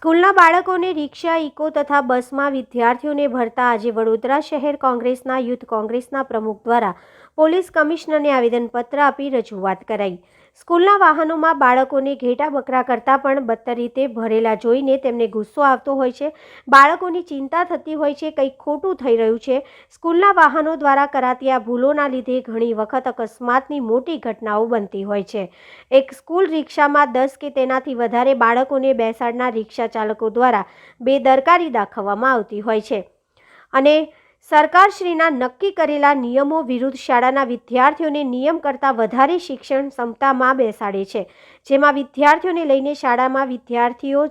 સ્કૂલના બાળકોને રિક્ષા, ઇકો તથા બસમાં વિદ્યાર્થીઓને ભરતા આજે વડોદરા શહેર કોંગ્રેસના, યુથ કોંગ્રેસના પ્રમુખ દ્વારા પોલીસ કમિશનરને આવેદનપત્ર આપી રજૂઆત કરાઈ. સ્કૂલના વાહનોમાં બાળકોને ઘેટા બકરા કરતાં પણ બદતર રીતે ભરેલા જોઈને તેમને ગુસ્સો આવતો હોય છે. બાળકોની ચિંતા થતી હોય છે, કંઈક ખોટું થઈ રહ્યું છે. સ્કૂલના વાહનો દ્વારા કરાતી આ ભૂલોના લીધે ઘણી વખત અકસ્માતની મોટી ઘટનાઓ બનતી હોય છે. એક સ્કૂલ રિક્ષામાં દસ કે તેનાથી વધારે બાળકોને બેસાડનાર રિક્ષા ચાલકો દ્વારા બેદરકારી દાખવવામાં આવતી હોય છે. અને સરકારશ્રીના નક્કી કરેલા નિયમો વિરુદ્ધ શાળાના વિદ્યાર્થીઓને નિયમ કરતાં વધારે શિક્ષણ ક્ષમતામાં બેસાડે છે, જેમાં વિદ્યાર્થીઓને લઈને શાળામાં વિદ્યાર્થીઓ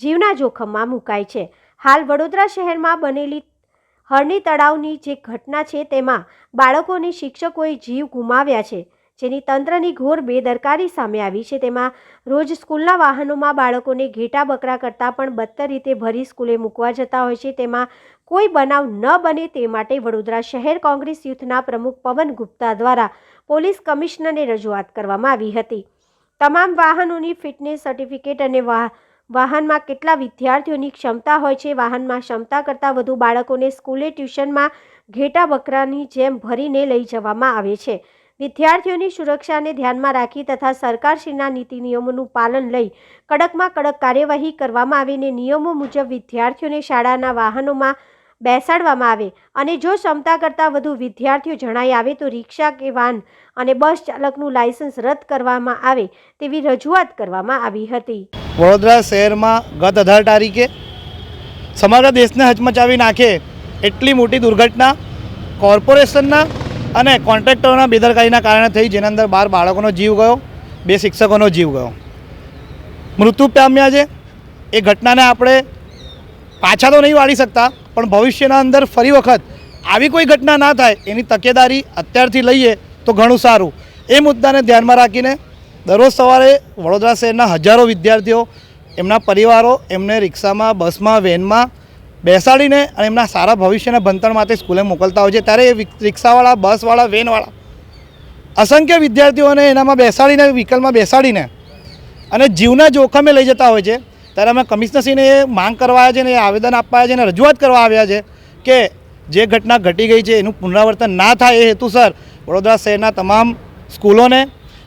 જીવના જોખમમાં મુકાય છે. હાલ વડોદરા શહેરમાં બનેલી હરણી તળાવની જે ઘટના છે તેમાં બાળકોને શિક્ષકોએ જીવ ગુમાવ્યા છે, જેની તંત્રની ઘોર બેદરકારી સામે આવી છે. તેમાં રોજ સ્કૂલના વાહનોમાં બાળકોને ઘેટા બકરા કરતાં પણ બદતર રીતે ભરી સ્કૂલે મૂકવા જતા હોય છે. તેમાં કોઈ બનાવ ન બને તે માટે વડોદરા શહેર કોંગ્રેસ યુથના પ્રમુખ પવન ગુપ્તા દ્વારા પોલીસ કમિશનરને રજૂઆત કરવામાં આવી હતી. તમામ વાહનોની ફિટનેસ સર્ટિફિકેટ અને વાહ વાહનમાં કેટલા વિદ્યાર્થીઓની ક્ષમતા હોય છે, વાહનમાં ક્ષમતા કરતાં વધુ બાળકોને સ્કૂલે ટ્યુશનમાં ઘેટા બકરાની જેમ ભરીને લઈ જવામાં આવે છે. વિદ્યાર્થીઓની સુરક્ષાને ધ્યાનમાં રાખી તથા સરકારશ્રીના નીતિ નિયમોનું પાલન લઈ કડકમાં કડક કાર્યવાહી કરવામાં આવીને નિયમો મુજબ વિદ્યાર્થીઓને શાળાના વાહનોમાં બેસાડવામાં આવે અને જો ક્ષમતા કરતાં વધુ વિદ્યાર્થીઓ જણાઈ આવે તો રિક્ષા કે વાન અને બસ ચાલકનું લાયસન્સ રદ કરવામાં આવે તેવી રજૂઆત કરવામાં આવી હતી. વડોદરા શહેરમાં ગત અઢાર તારીખે સમગ્ર દેશને હચમચાવી નાખે એટલી મોટી દુર્ઘટના કોર્પોરેશનના અને કોન્ટ્રાક્ટરોના બેદરકારીના કારણે થઈ, જેના અંદર બાર બાળકોનો જીવ ગયો, બે શિક્ષકોનો જીવ ગયો. મૃત્યુ પામ્યા છે. એ ઘટનાને આપણે પાછા તો નહીં વાળી શકતા, પણ ભવિષ્યના અંદર ફરી વખત આવી કોઈ ઘટના ના થાય, એની તકેદારી અત્યારથી લઈએ તો ઘણું સારું. એ મુદ્દાને ધ્યાનમાં રાખીને દરરોજ સવારે વડોદરા શહેરના હજારો વિદ્યાર્થીઓ, એમના પરિવારો, એમને રિક્ષામાં, બસમાં, વેનમાં બેસાડીને અને એમના સારા ભવિષ્યના ભણતર માટે સ્કૂલે મોકલતા હોય છે, ત્યારે એ રિક્ષાવાળા, બસવાળા, વેનવાળા અસંખ્ય વિદ્યાર્થીઓને એનામાં બેસાડીને વ્હીકલમાં બેસાડીને અને જીવના જોખમે લઈ જતા હોય છે. ત્યારે અમે કમિશનરશ્રીને એ માંગ કરવા આવ્યા છે ને એ આવેદન આપવા આવ્યા છે અને રજૂઆત કરવા આવ્યા છે કે જે ઘટના ઘટી ગઈ છે એનું પુનરાવર્તન ના થાય એ હેતુસર વડોદરા શહેરના તમામ સ્કૂલોને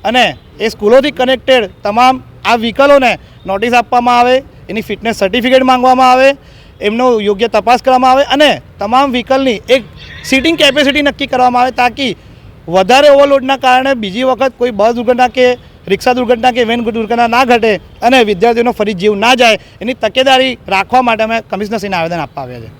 અને એ સ્કૂલોથી કનેક્ટેડ તમામ આ વ્હીકલોને નોટિસ આપવામાં આવે, એની ફિટનેસ સર્ટિફિકેટ માંગવામાં આવે, એમનો યોગ્ય તપાસ કરવામાં આવે અને તમામ વ્હીકલની એક સીટિંગ કેપેસિટી નક્કી કરવામાં આવે તાકી વધારે ઓવરલોડના કારણે બીજી વખત કોઈ બસ દુર્ઘટના કે રિક્ષા દુર્ઘટના કે વેન દુર્ઘટના ના ઘટે અને વિદ્યાર્થીઓનો ફરી જીવ ના જાય, એની તકેદારી રાખવા માટે અમે કમિશનરશ્રીને આવેદન આપવા આવ્યા છે.